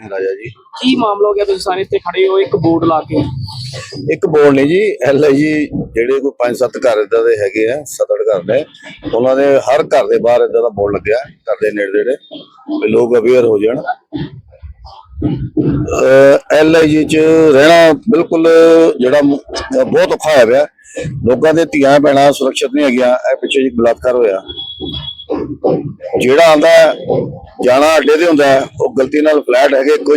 ਰਾਜਾ ਜੀ। ਕੀ ਮਾਮਲਾ ਹੋ ਗਿਆ? ਤੁਸੀਂ ਸਾਰੇ ਇੱਥੇ ਖੜੇ ਹੋ ਇੱਕ ਬੋਰਡ ਲਾ ਕੇ। ਇੱਕ ਬੋਲ ਨਹੀਂ ਜੀ ਐਲ ਆਈ ਜੀ ਜਿਹੜੇ ਕੋਈ ਪੰਜ ਸੱਤ ਘਰ ਇਦਾਂ ਦੇ ਹੈਗੇ ਆ ਸੱਤ ਅੱਠ ਘਰ ਨੇ ਉਹਨਾਂ ਦੇ ਹਰ ਘਰ ਦੇ ਬਾਹਰ ਇਦਾਂ ਦਾ ਬੋਰਡ ਲੱਗਿਆ ਘਰ ਦੇ ਨੇੜੇ ਨੇੜੇ ਵੀ ਲੋਕ ਅਵੇਅਰ ਹੋ ਜਾਣ। ਐਲ ਆਈ ਜੀ ਚ ਰਹਿਣਾ ਬਿਲਕੁਲ ਜਿਹੜਾ ਮ- ਬਹੁਤ ਔਖਾ ਹੋਇਆ ਪਿਆ। ਲੋਕਾਂ ਦੇ ਧੀਆਂ ਭੈਣਾਂ ਸੁਰੱਖਿਅਤ ਨਹੀਂ ਹੈਗੀਆਂ ਇਹ ਪਿੱਛੇ ਜੀ ਬਲਾਤਕਾਰ ਹੋਇਆ। ਜਿਹੜਾ ਆਂਦਾ ਜਾਣਾ ਅੱਡੇ ਤੇ ਹੁੰਦਾ ਉਹ ਗਲਤੀ ਨਾਲ ਫਲੈਟ ਹੈਗੇ ਇੱਕੋ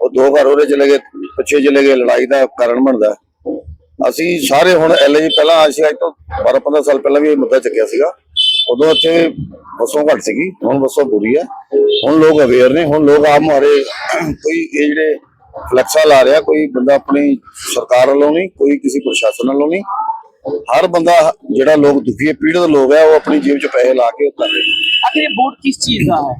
ਉਹ ਦੋ ਘਰ ਉਹਦੇ ਚਲੇ ਗਏ, ਪਿੱਛੇ ਚਲੇ ਗਏ, ਲੜਾਈ ਦਾ ਕਾਰਨ ਬਣਦਾ ਅਸੀਂ ਸਾਰੇ ਹੁਣ ਐਲਜੀ ਪਹਿਲਾਂ ਅਸੀਂ ਅੱਜ ਤੋਂ 12 15 ਸਾਲ ਪਹਿਲਾਂ ਵੀ ਇਹ ਮੁੱਦਾ ਚੱਕਿਆ ਸੀਗਾ। ਉਦੋਂ ਇੱਥੇ ਬੱਸੋਂ ਘੱਟ ਸੀਗੀ, ਹੁਣ ਬੱਸੋਂ ਪੂਰੀ ਹੈ। ਹੁਣ ਲੋਕ ਅਵੇਅਰ ਨੇ, ਹੁਣ ਲੋਕ ਆਪ ਮਾਰੇ, ਕੋਈ ਇਹ ਜਿਹੜੇ ਫਲੈਕਸਾਂ ਲਾ ਰਿਹਾ, ਕੋਈ ਬੰਦਾ ਆਪਣੀ ਸਰਕਾਰ ਵੱਲੋਂ ਨਹੀਂ, ਕੋਈ ਕਿਸੇ ਪ੍ਰਸ਼ਾਸਨ ਵੱਲੋਂ ਨਹੀਂ। ਹਰ ਬੰਦਾ ਜਿਹੜਾ ਲੋਕ ਦੁਖੀ ਹੈ ਪੀੜਤ ਲੋਕ ਹੈ ਉਹ ਆਪਣੀ ਜੇਬ 'ਚ ਪੈਸੇ ਲਾ ਕੇ ਉਹ ਕਰ ਰਹੇ ਆਖਿਰ ਇਹ ਬੋਰਡ ਕਿਸ ਚੀਜ਼ ਦਾ ਹੈ?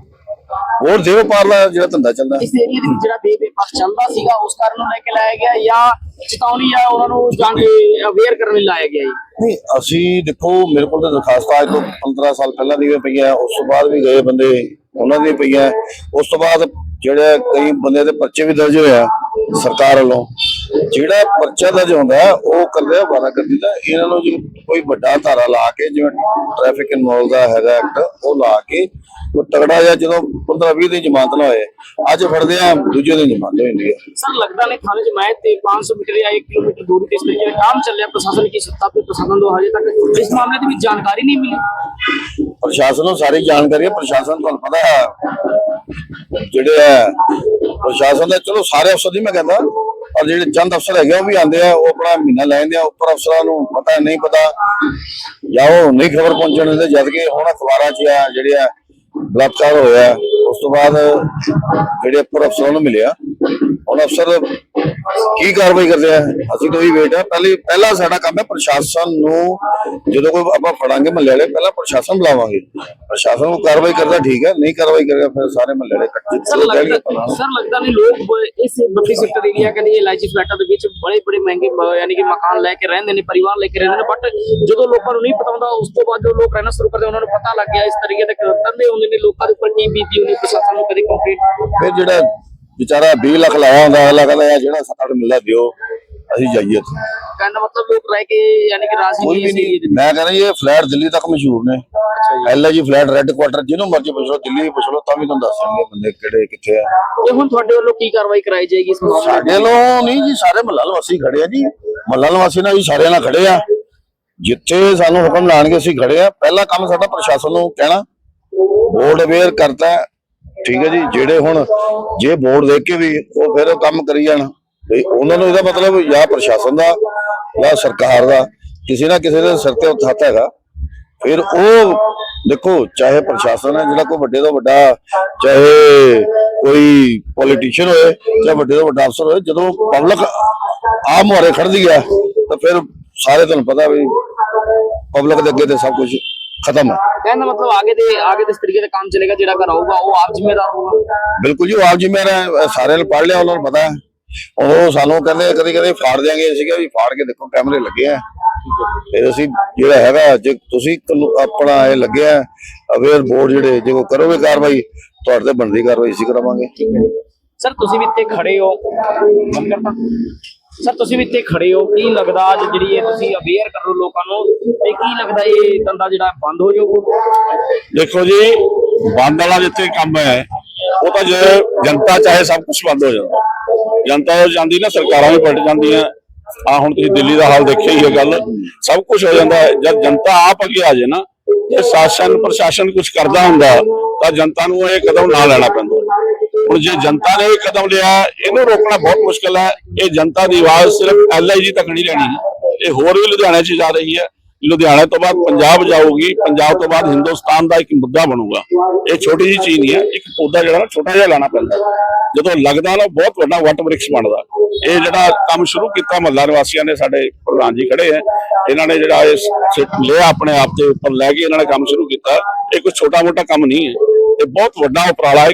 ਹੋਰ ਦੇਵ ਪਾਰਲਾ ਜਿਹੜਾ ਧੰਦਾ ਚੱਲਦਾ ਇਸ ਏਰੀਆ ਦੇ ਵਿੱਚ ਜਿਹੜਾ ਬੇ ਬੇਪਾਸ ਚੱਲਦਾ ਸੀਗਾ ਉਸ ਕਾਰਨ ਨੂੰ ਲੈ ਕੇ ਲਾਇਆ ਗਿਆ ਜਾਂ ਚੇਤਾਵਨੀ ਜਾਂ ਉਹਨਾਂ ਨੂੰ ਜਾਣ ਕੇ ਅਵੇਅਰ ਕਰਨ ਲਈ ਲਾਇਆ ਗਿਆ ਜੀ? ਨਹੀਂ ਅਸੀਂ ਦੇਖੋ ਮੇਰੇ ਕੋਲ ਤਾਂ ਦਰਖਾਸਤਾਂ ਅੱਜ ਤੋਂ 15 ਸਾਲ ਪਹਿਲਾਂ ਦੀਆਂ ਪਈਆਂ ਉਸ ਤੋਂ ਬਾਅਦ ਵੀ ਗਏ ਬੰਦੇ ਉਹਨਾਂ ਦੀਆਂ ਪਈਆਂ। ਉਸ ਤੋਂ ਬਾਅਦ ਜਿਹੜੇ ਕਈ ਬੰਦੇ ਦੇ ਪਰਚੇ ਵੀ ਦਰਜ ਹੋਇਆ ਸਰਕਾਰ ਵੱਲੋਂ। ਜਿਹੜਾ ਪਰਚਾ ਦਰਜ ਹੁੰਦਾ ਉਹ ਕਰਦੇ ਆ ਵਾਰਾਗਰਦੀ ਦਾ ਇਹਨਾਂ ਨੂੰ ਜੇ ਕੋਈ ਵੱਡਾ ਧਾਰਾ ਲਾ ਕੇ ਜਿਵੇਂ ਟ੍ਰੈਫਿਕ ਇਨਵੋਲ ਦਾ ਹੈਗਾ ਐਕਟ ਉਹ ਲਾ ਕੇ ਉਹ ਤਗੜਾ ਜਿਹਾ ਜਦੋਂ 15 20 ਦੀ ਜ਼ਮਾਨਤ ਨਾ ਹੋਏ ਅੱਜ ਫੜਦੇ ਆ ਦੂਜੇ ਦਿਨ ਜ਼ਮਾਨਤ ਹੋ ਜਾਂਦੀ ਹੈ। ਸਰ ਲੱਗਦਾ ਨਹੀਂ ਥਾਣੇ ਜਮਾਇਤ ਤੇ 500 ਮੀਟਰ ਜਾਂ 1 ਕਿਲੋਮੀਟਰ ਦੂਰੀ ਤੇ ਇਸ ਤਰੀਕੇ ਦਾ ਕੰਮ ਚੱਲਿਆ ਪ੍ਰਸ਼ਾਸਨ ਕੀ ਸੱਤਾ ਤੇ ਪ੍ਰਸ਼ਾਸਨ ਨੂੰ ਹਜੇ ਤੱਕ ਇਸ ਮਾਮਲੇ ਦੀ ਵੀ ਜਾਣਕਾਰੀ ਨਹੀਂ ਮਿਲੀ? ਪ੍ਰਸ਼ਾਸਨ ਨੂੰ ਸਾਰੀ ਜਾਣਕਾਰੀ ਹੈ ਪ੍ਰਸ਼ਾਸਨ ਤੁਹਾਨੂੰ ਪਤਾ ਹੈ ਜਿਹੜੇ ਪ੍ਰਸ਼ਾਸਨ ਦਾ ਚਲੋ ਸਾਰੇ ਅਫਸਰ ਨਹੀਂ ਮੈਂ ਕਹਿੰਦਾ ਔਰ ਜਿਹੜੇ ਚੰਦ ਅਫਸਰ ਹੈਗੇ ਆ, ਉਹ ਵੀ ਆਉਂਦੇ ਆ ਉਹ ਆਪਣਾ ਮਹੀਨਾ ਲੈ ਜਾਂਦੇ ਆ ਉੱਪਰ ਅਫਸਰਾਂ ਨੂੰ ਪਤਾ ਨਹੀਂ ਪਤਾ ਜਾਂ ਉਹ ਨਹੀਂ ਖਬਰ ਪਹੁੰਚਣ ਦਿੰਦੇ ਜਦ ਕਿ ਹੁਣ ਅਖਬਾਰਾਂ 'ਚ ਆ ਜਿਹੜੇ ਆ ਬਲਾਤਕਾਰ ਹੋਇਆ ਉਸ ਤੋਂ ਬਾਅਦ ਜਿਹੜੇ ਉੱਪਰ ਅਫਸਰਾਂ ਨੂੰ ਮਿਲਿਆ। ਹੁਣ ਅਫਸਰ ਕੀ ਕਾਰਵਾਈ ਕਰਦੇ ਆ? ਅਸੀਂ ਤਾਂ ਉਹੀ ਵੇਟ ਆ। ਪਹਿਲੇ ਪਹਿਲਾ ਸਾਡਾ ਕੰਮ ਹੈ ਪ੍ਰਸ਼ਾਸਨ ਨੂੰ ਜਦੋਂ ਕੋਈ ਆਪਾਂ ਫੜਾਂਗੇ ਮਹੱਲੇ ਵਾਲੇ ਪਹਿਲਾਂ ਪ੍ਰਸ਼ਾਸਨ ਬੁਲਾਵਾਂਗੇ। ਪ੍ਰਸ਼ਾਸਨ ਨੂੰ ਕਾਰਵਾਈ ਕਰਦਾ ਠੀਕ ਹੈ ਨਹੀਂ ਕਾਰਵਾਈ ਕਰੇਗਾ ਫਿਰ ਸਾਰੇ ਮਹੱਲੇ ਵਾਲੇ ਇਕੱਠੇ। ਸਰ ਲੱਗਦਾ। ਸਰ ਨਹੀਂ ਲੋਕ ਇਸ ਬੱਤੀ ਸੈਕਟਰ ਏਰੀਆ ਕਹਿੰਦੇ ਇਲਾਇਚੀ ਫਲੈਟਾਂ ਦੇ ਵਿੱਚ ਬੜੇ ਬੜੇ ਮਹਿੰਗੇ ਯਾਨੀ ਕਿ ਮਕਾਨ ਲੈ ਕੇ ਰਹਿੰਦੇ ਨੇ ਪਰਿਵਾਰ ਲੈ ਕੇ ਰਹਿੰਦੇ ਨੇ। ਬਟ ਜਦੋਂ ਲੋਕਾਂ ਨੂੰ ਨਹੀਂ ਪਤਾ ਹੁੰਦਾ ਉਸ ਤੋਂ ਬਾਅਦ ਜਦੋਂ ਲੋਕ ਰਹਿਣਾ ਸ਼ੁਰੂ ਕਰਦੇ ਉਹਨਾਂ ਨੂੰ ਪਤਾ ਲੱਗ ਗਿਆ ਇਸ ਤਰੀਕੇ ਦੇ ਧੰਦੇ ਹੁੰਦੇ ਨੇ। ਲੋਕਾਂ ਦੇ ਉੱਪਰ ਕੀ ਬੀਤੀ ਹੁੰਦੀ ਪ੍ਰਸ਼ਾਸਨ ਨੂੰ ਕਦੇ ਕੰਪਲੇਂਟ ਫਿਰ ਜਿਹੜਾ ਵਿਚਾਰਾ 20 ਲੱਖ ਲਾਇਆ ਹੁੰਦਾ ਅਗਲਾ ਕਹਿੰਦਾ ਯਾਰ ਜਿਹੜਾ 7-8 ਮਿਲਦਾ ਦਿਓ ਅਸੀਂ ਜਾਈਏ ਇੱਥੇ। ਕਹਿੰਦਾ ਮਤਲਬ ਲੋਕ ਰਹਿ ਕੇ ਯਾਨੀ ਕਿ ਰਾਜ਼ੀ ਨਹੀਂ ਵੀ ਮੈਂ ਕਹਿੰਦਾ ਇਹ ਫਲੈਟ ਦਿੱਲੀ ਤੱਕ ਮਸ਼ਹੂਰ ਨੇ। L G flat red quarter ਜਿਹਨੂੰ ਮਰਜ਼ੀ ਪੁੱਛ ਲਓ ਦਿੱਲੀ ਪੁੱਛ ਲਓ ਤਾਂ ਵੀ ਤੁਹਾਨੂੰ ਦੱਸ ਦੇਣਗੇ ਬੰਦੇ ਕਿਹੜੇ ਕਿੱਥੇ ਆ। ਤੇ ਹੁਣ ਤੁਹਾਡੇ ਵੱਲੋਂ ਕੀ ਕਾਰਵਾਈ ਕਰਾਈ ਜਾਏਗੀ ਇਸ ਮਾਮਲੇ ਸਾਡੇ ਵੱਲੋਂ ਨਹੀਂ ਜੀ ਸਾਰੇ ਮਹੱਲਾ ਨਿਵਾਸੀ ਖੜੇ ਆ ਜੀ। ਮਹੱਲਾ ਨਿਵਾਸੀ ਨਾਲ ਜੀ ਸਾਰਿਆਂ ਨਾਲ ਖੜੇ ਆ। ਜਿੱਥੇ ਸਾਨੂੰ ਹੁਕਮ ਲਾਣਗੇ ਅਸੀਂ ਖੜੇ ਆ। ਪਹਿਲਾ ਕੰਮ ਸਾਡਾ ਪ੍ਰਸ਼ਾਸਨ ਨੂੰ ਕਹਿਣਾ। ਬੋਰਡ ਅਵੇਅਰ ਕਰਤਾ। ਠੀਕ ਹੈ ਜੀ, ਜਿਹੜੇ ਹੁਣ ਜੇ ਬੋਰਡ ਦੇ ਕੇ ਵੀ ਉਹ ਫਿਰ ਉਹ ਕੰਮ ਕਰੀ ਜਾਣ, ਵੀ ਉਹਨਾਂ ਨੂੰ ਇਹਦਾ ਮਤਲਬ ਜਾਂ ਪ੍ਰਸ਼ਾਸਨ ਦਾ ਜਾਂ ਸਰਕਾਰ ਦਾ ਕਿਸੇ ਨਾ ਕਿਸੇ ਦੇ ਸਿਰ ਤੇ ਉਹ ਹੱਥ ਹੈਗਾ। ਫਿਰ ਉਹ ਦੇਖੋ, ਚਾਹੇ ਪ੍ਰਸ਼ਾਸਨ ਹੈ, ਜਿਹੜਾ ਕੋਈ ਵੱਡੇ ਤੋਂ ਵੱਡਾ, ਚਾਹੇ ਕੋਈ ਪੋਲੀਟੀਸ਼ੀਅਨ ਹੋਏ ਜਾਂ ਵੱਡੇ ਤੋਂ ਵੱਡਾ ਅਫਸਰ ਹੋਏ, ਜਦੋਂ ਪਬਲਿਕ ਆਮ ਮੁਹਾਰੇ ਖੜਦੀ ਆ, ਤਾਂ ਫਿਰ ਸਾਰੇ ਤੁਹਾਨੂੰ ਪਤਾ ਵੀ ਪਬਲਿਕ ਦੇ ਅੱਗੇ ਤੇ ਸਭ ਕੁਝ ਖਤਮ ਹੈ। ਕਹਿੰਦਾ ਮਤਲਬ ਆਗੇ ਦੇ ਆਗੇ ਦੇ ਇਸ ਤਰੀਕੇ ਦਾ ਕੰਮ ਚੱਲੇਗਾ ਜਿਹੜਾ ਕਰਾਊਗਾ ਉਹ ਆਪ ਜ਼ਿੰਮੇਦਾਰ ਹੋਊਗਾ। ਬਿਲਕੁਲ ਜੀ ਉਹ ਆਪ ਜੀ ਮੇਰਾ ਸਾਰਿਆਂ ਨੇ ਪੜ੍ਹ ਲਿਆ ਉਹਨਾਂ ਨੂੰ ਪਤਾ ਹੈ। ਉਹ ਸਾਨੂੰ ਕਹਿੰਦੇ ਕਦੀ ਕਦੀ ਫਾੜ ਦਿਆਂਗੇ ਅਸੀਂ ਕਿਹਾ ਵੀ ਫਾੜ ਕੇ ਦੇਖੋ ਕੈਮਰੇ ਲੱਗੇ ਆ। ਫਿਰ ਅਸੀਂ ਜਿਹੜਾ ਹੈਗਾ ਜੇ ਤੁਸੀਂ ਕਾਨੂੰ- ਆਪਣਾ ਇਹ ਲੱਗਿਆ ਅਵੇਅਰ ਬੋਰਡ ਜਿਹੜੇ ਜੇ ਉਹ ਕਰੋਗੇ ਕਾਰਵਾਈ ਤੁਹਾਡੇ ਤੇ ਬਣਦੀ ਕਾਰਵਾਈ ਅਸੀਂ ਕਰਾਵਾਂਗੇ। ਸਰ ਤੁਸੀਂ ਵੀ ਇੱਥੇ ਖੜੇ ਹੋ। ਬੰਦ ਕਰਤਾ ਸਰ, ਤੁਸੀਂ ਵੀ ਇੱਥੇ ਖੜੇ ਹੋ। ਕੀ ਲੱਗਦਾ ਅੱਜ ਜਿਹੜੀ ਇਹ ਤੁਸੀਂ ਅਵੇਅਰ ਕਰੋ ਲੋਕਾਂ ਨੂੰ ਤੇ ਕੀ ਲੱਗਦਾ ਇਹ ਧੰਦਾ ਜਿਹੜਾ ਬੰਦ ਹੋ ਜਾਊਗਾ? ਦੇਖੋ ਜੀ, ਬੰਦ ਵਾਲਾ ਜਿੱਥੇ ਕੰਮ ਹੈ, ਉਹ ਤਾਂ ਜੇ ਜਨਤਾ ਚਾਹੇ ਸਭ ਕੁਝ ਬੰਦ ਹੋ ਜਾਂਦਾ ਜਨਤਾ ਹੋ ਜਾਂਦੀ ਨਾ, ਸਰਕਾਰਾਂ ਵੀ ਪਲਟ ਜਾਂਦੀਆਂ। ਆ ਹੁਣ ਤੁਸੀਂ ਦਿੱਲੀ ਦਾ ਹਾਲ ਦੇਖਿਆ ਹੀ ਹੈ ਗੱਲ। ਸਭ ਕੁਝ ਹੋ ਜਾਂਦਾ। ਹੈ। ਜਦ ਜਨਤਾ ਆਪ ਅੱਗੇ ਆ ਜਾਏ ਨਾ, ਜੇ ਸ਼ਾਸਨ, ਪ੍ਰਸ਼ਾਸਨ ਕੁਝ ਕਰਦਾ ਹੁੰਦਾ, ਤਾਂ ਜਨਤਾ ਨੂੰ ਇਹ ਕਦਮ ਨਾ ਲੈਣਾ ਪੈਂਦਾ। ਹੁਣ ਜੇ ਜਨਤਾ ਨੇ ਇਹ ਕਦਮ ਲਿਆ, ਇਹਨੂੰ ਰੋਕਣਾ ਬਹੁਤ ਮੁਸ਼ਕਲ ਹੈ। ਇਹ ਜਨਤਾ ਦੀ ਆਵਾਜ਼ ਸਿਰਫ ਐਲਆਈਜੀ ਤੱਕ ਨਹੀਂ ਰਹਿਣੀ। ਇਹ ਹੋਰ ਵੀ ਲੁਧਿਆਣੇ 'ਚ ਜਾ ਰਹੀ ਹੈ। ਲੁਧਿਆਣੇ ਤੋਂ ਬਾਅਦ ਪੰਜਾਬ ਜਾਊਗੀ। ਪੰਜਾਬ ਤੋਂ ਬਾਅਦ ਹਿੰਦੁਸਤਾਨ ਦਾ ਇੱਕ ਮੁੱਦਾ ਬਣੂਗਾ। ਇਹ ਛੋਟੀ ਜੀ ਚੀਜ਼ ਨਹੀਂ ਹੈ। ਇੱਕ ਪੌਦਾ ਜਿਹੜਾ ਨਾ, ਛੋਟਾ ਜਿਹਾ ਲਾਣਾ ਪੈਂਦਾ। ਜਦੋਂ ਲੱਗਦਾ ਨਾ, ਬਹੁਤ ਵੱਡਾ ਵੱਟ ਵ੍ਰਿਕਸ਼ ਬਣਦਾ। ਇਹ ਜਿਹੜਾ ਕੰਮ ਸ਼ੁਰੂ ਕੀਤਾ ਮਹੱਲਾ ਨਿਵਾਸੀਆਂ ਨੇ, ਸਾਡੇ ਪ੍ਰਧਾਨ ਜੀ ਖੜੇ ਹੈ। ਇਹਨਾਂ ਨੇ ਜਿਹੜਾ ਇਹ ਲਿਆ ਆਪਣੇ ਆਪ ਦੇ ਉੱਪਰ, ਲੈ ਕੇ ਇਹਨਾਂ ਨੇ ਕੰਮ ਸ਼ੁਰੂ ਕੀਤਾ। ਇਹ ਕੋਈ ਛੋਟਾ ਮੋਟਾ ਕੰਮ ਨਹੀਂ ਹੈ। ਇਹ ਬਹੁਤ ਵੱਡਾ ਉਪਰਾਲਾ ਹੈ।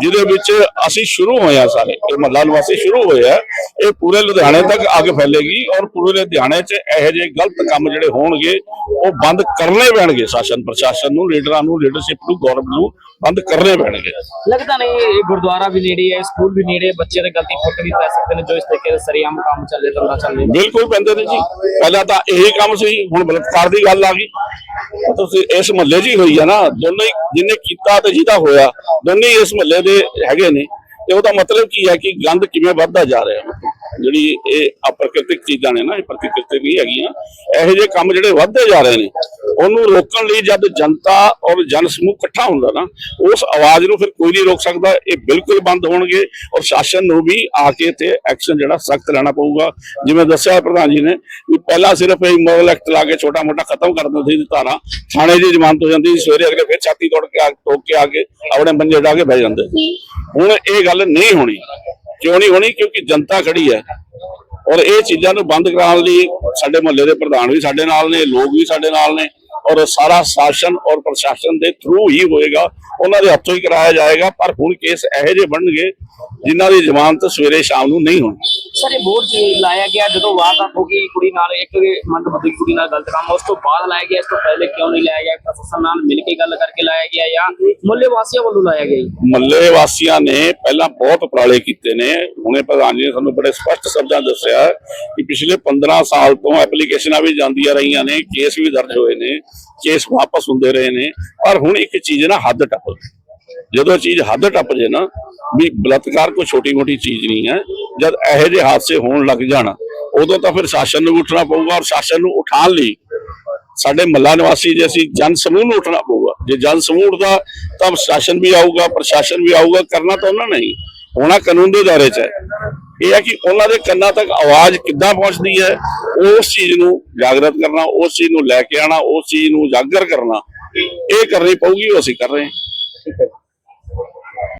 ਜਿਹਦੇ ਵਿੱਚ ਅਸੀਂ ਸ਼ੁਰੂ ਹੋਏ ਆ ਸਾਰੇ ਇਹ ਮਹੱਲਾ ਨਿਵਾਸੀ ਸ਼ੁਰੂ ਹੋਏ ਆ। ਇਹ ਪੂਰੇ ਲੁਧਿਆਣੇ ਤੱਕ ਅੱਗ ਫੈਲੇਗੀ ਔਰ ਪੂਰੇ ਲੁਧਿਆਣੇ 'ਚ ਇਹੋ ਜਿਹੇ ਗਲਤ ਕੰਮ ਜਿਹੜੇ ਹੋਣਗੇ ਉਹ ਬੰਦ ਕਰਨੇ ਪੈਣਗੇ। ਸ਼ਾਸਨ ਪ੍ਰਸ਼ਾਸਨ ਨੂੰ ਲੀਡਰਾਂ ਨੂੰ ਲੀਡਰਸ਼ਿਪ ਨੂੰ ਗਵਰਨਮੈਂਟ ਨੂੰ ਬੰਦ ਕਰਨੇ ਪੈਣਗੇ। ਲੱਗਦਾ ਨਹੀਂ ਇਹ ਗੁਰਦੁਆਰਾ ਵੀ ਨੇੜੇ ਹੈ ਸਕੂਲ ਵੀ ਨੇੜੇ ਹੈ ਬੱਚੇ ਦੇ ਗਲਤੀ ਫੁੱਟ ਵੀ ਪੈ ਸਕਦੇ ਨੇ ਜੋ ਇਸ ਤਰੀਕੇ ਦੇ ਸਰੀਆਮ ਕੰਮ ਚੱਲੇ ਧੰਦਾ ਚੱਲੇ ਬਿਲਕੁਲ ਪੈਂਦੇ ਨੇ ਜੀ। ਪਹਿਲਾਂ ਤਾਂ ਇਹੀ ਕੰਮ ਸੀ ਹੁਣ ਬਲਤਕਾਰ ਦੀ ਗੱਲ ਆ ਗਈ। ਤੁਸੀਂ ਇਸ ਮਹੱਲੇ 'ਚ ਹੀ ਹੋਈ ਆ ਨਾ ਦੋਨੇ ਹੀ ਜਿਹਨੇ ਕੀਤਾ ਤੇ ਜਿਹਦਾ ਹੋਇਆ ਦੋਨੇ ਹੀ ਇਸ ਮਹੱਲੇ ਦੇ ਹੈਗੇ ਨੇ। ਤੇ ਉਹਦਾ ਮਤਲਬ ਕੀ ਹੈ ਕਿ ਗੰਦ ਕਿਵੇਂ ਵੱਧਦਾ ਜਾ ਰਿਹਾ? ਹੈ ਜਿਹੜੀ ਇਹ ਅਪ੍ਰਕਿਰਤਿਕ ਚੀਜ਼ਾਂ ਨੇ ਨਾ, ਇਹ ਪ੍ਰਕਿਰਤਿਕ ਨਹੀਂ ਹੈਗੀਆਂ, ਇਹੋ ਜਿਹੇ ਕੰਮ ਜਿਹੜੇ ਵੱਧਦੇ ਜਾ ਰਹੇ ਨੇ, ਉਹਨੂੰ ਰੋਕਣ ਲਈ ਜਦ ਜਨਤਾ ਔਰ ਜਨ ਸਮੂਹ ਇਕੱਠਾ ਹੁੰਦਾ ਨਾ, ਉਸ ਆਵਾਜ਼ ਨੂੰ ਫਿਰ ਕੋਈ ਨਹੀਂ ਰੋਕ ਸਕਦਾ, ਇਹ ਬਿਲਕੁਲ ਬੰਦ ਹੋਣਗੇ ਔਰ ਸ਼ਾਸਨ ਨੂੰ ਵੀ ਆ ਕੇ ਤੇ ਐਕਸ਼ਨ ਜਿਹੜਾ ਸਖਤ ਲੈਣਾ ਪਊਗਾ। ਜਿਵੇਂ ਦੱਸਿਆ ਪ੍ਰਧਾਨ ਜੀ ਨੇ ਵੀ ਪਹਿਲਾਂ ਸਿਰਫ ਇਹ ਮੋਰਲ ਐਕਟ ਲਾ ਕੇ ਛੋਟਾ ਮੋਟਾ ਖਤਮ ਕਰ ਦਿੰਦੇ ਸੀ ਧਾਰਾ, ਥਾਣੇ ਦੀ ਜ਼ਮਾਨਤ ਹੋ ਜਾਂਦੀ ਸੀ, ਸਵੇਰੇ ਅਗਲੇ ਫਿਰ ਛਾਤੀ ਤੋੜ ਕੇ ਆ, ਟੋਕ ਕੇ ਆ ਕੇ ਆਪਣੇ ਬੰਦੇ ਢਾ ਕੇ ਬਹਿ ਜਾਂਦੇ। ਹੁਣ ਇਹ ਗੱਲ ਨਹੀਂ ਹੋਣੀ। ਕਿਉਂ ਨਹੀਂ ਹੋਣੀ? ਕਿਉਂਕਿ ਜਨਤਾ ਖੜੀ ਹੈ। ਔਰ ਇਹ ਚੀਜ਼ਾਂ ਨੂੰ ਬੰਦ ਕਰਾਉਣ ਲਈ ਸਾਡੇ ਮੁਹੱਲੇ ਦੇ ਪ੍ਰਧਾਨ ਵੀ ਸਾਡੇ ਨਾਲ ਨੇ, ਲੋਕ ਵੀ ਸਾਡੇ ਨਾਲ ਨੇ। ਔਰ ਸਾਰਾ ਸ਼ਾਸਨ ਔਰ ਪ੍ਰਸ਼ਾਸਨ ਦੇ ਥਰੂ ਹੀ ਹੋਏਗਾ। ਉਹਨਾਂ ਦੇ ਹੱਥੋਂ ਹੀ ਕਰਾਇਆ ਜਾਏਗਾ ਪਰ ਹੁਣ ਕੇਸ ਇਹੋ ਜਿਹੇ ਬਣਨਗੇ ਜਿਨ੍ਹਾਂ ਦੀ ਜ਼ਮਾਨਤ ਸਵੇਰੇ ਸ਼ਾਮ ਨੂੰ ਨਹੀਂ ਹੋਣੀ। ਸਰ ਇਹ ਬੋਰਡ ਲਾਇਆ ਗਿਆ ਜਦੋਂ ਵਾਰਦਾਤ ਹੋ ਗਈ ਕੁੜੀ ਨਾਲ ਇੱਕ ਮੰਦਬੁੱਧੀ ਕੁੜੀ ਨਾਲ ਗਲਤ ਕੰਮ ਉਸ ਤੋਂ ਬਾਅਦ ਲਾਇਆ ਗਿਆ ਇਸ ਤੋਂ ਪਹਿਲੇ ਕਿਉਂ ਨਹੀਂ ਲਾਇਆ ਗਿਆ? ਪ੍ਰਸ਼ਾਸਨ ਨਾਲ ਮਿਲ ਕੇ ਗੱਲ ਕਰਕੇ ਲਾਇਆ ਗਿਆ ਜਾਂ ਮੁੱਲੇ ਵਾਸੀਆਂ ਵੱਲੋਂ ਲਾਇਆ ਗਿਆ ਮੱਲੇ ਵਾਸੀਆਂ ਨੇ ਪਹਿਲਾਂ ਬਹੁਤ ਉਪਰਾਲੇ ਕੀਤੇ ਨੇ। ਹੁਣੇ ਪ੍ਰਧਾਨ ਜੀ ਨੇ ਸਾਨੂੰ ਬੜੇ ਸਪਸ਼ਟ ਸ਼ਬਦਾਂ ਦੱਸਿਆ ਕਿ ਪਿਛਲੇ 15 ਸਾਲ ਤੋਂ ਐਪਲੀਕੇਸ਼ਨਾਂ ਵੀ ਜਾਂਦੀਆਂ ਰਹੀਆਂ ਨੇ ਕੇਸ ਵੀ ਦਰਜ ਹੋਏ ਨੇ। ਕੇਸ ਵਾਪਸ ਹੁੰਦੇ ਰਹੇ ਨੇ, ਪਰ ਹੁਣ ਇੱਕ ਚੀਜ਼ ਨਾ ਹੱਦ ਟੱਪ ਜਦੋਂ ਚੀਜ਼ ਹੱਦ ਟੱਪ ਜੇ ਨਾ, ਵੀ ਬਲਾਤਕਾਰ ਕੋਈ ਛੋਟੀ ਮੋਟੀ ਚੀਜ਼ ਨਹੀਂ ਹੈ, ਜਦ ਇਹੋ ਜਿਹੇ ਹਾਦਸੇ ਹੋਣ ਲੱਗ ਜਾਣ, ਉਦੋਂ ਤਾਂ ਫਿਰ ਸ਼ਾਸਨ ਨੂੰ ਉੱਠਣਾ ਪਊਗਾ ਔਰ ਸ਼ਾਸਨ ਨੂੰ ਉਠਾਉਣ ਲਈ ਸਾਡੇ ਮੱਲਾ ਨਿਵਾਸੀ ਜੇ ਅਸੀਂ ਜਨ ਸਮੂਹ ਨੂੰ ਉੱਠਣਾ ਪਊਗਾ। ਜੇ ਜਨ ਸਮੂਹ ਉੱਠਦਾ, ਤਾਂ ਸ਼ਾਸਨ ਵੀ ਆਊਗਾ, ਪ੍ਰਸ਼ਾਸਨ ਵੀ ਆਊਗਾ, ਕਰਨਾ ਤਾਂ ਉਹਨਾਂ ਨੇ ਹੀ। ਹੋਣਾ ਕਾਨੂੰਨ ਦੇ ਦਾਇਰੇ 'ਚ ਹੈ। ਇਹ ਹੈ ਕਿ ਉਹਨਾਂ ਦੇ ਕੰਨਾਂ ਤੱਕ ਆਵਾਜ਼ ਕਿੱਦਾਂ ਪਹੁੰਚਦੀ ਹੈ, ਉਸ ਚੀਜ਼ ਨੂੰ ਜਾਗਰਤ ਕਰਨਾ, ਉਸ ਚੀਜ਼ ਨੂੰ ਲੈ ਕੇ ਆਣਾ ਉਸ ਚੀਜ਼ ਨੂੰ ਉਜਾਗਰ ਕਰਨਾ, ਇਹ ਕਰਨੀ ਪਊਗੀ, ਉਹ ਅਸੀਂ ਕਰ ਰਹੇ ਹਾਂ।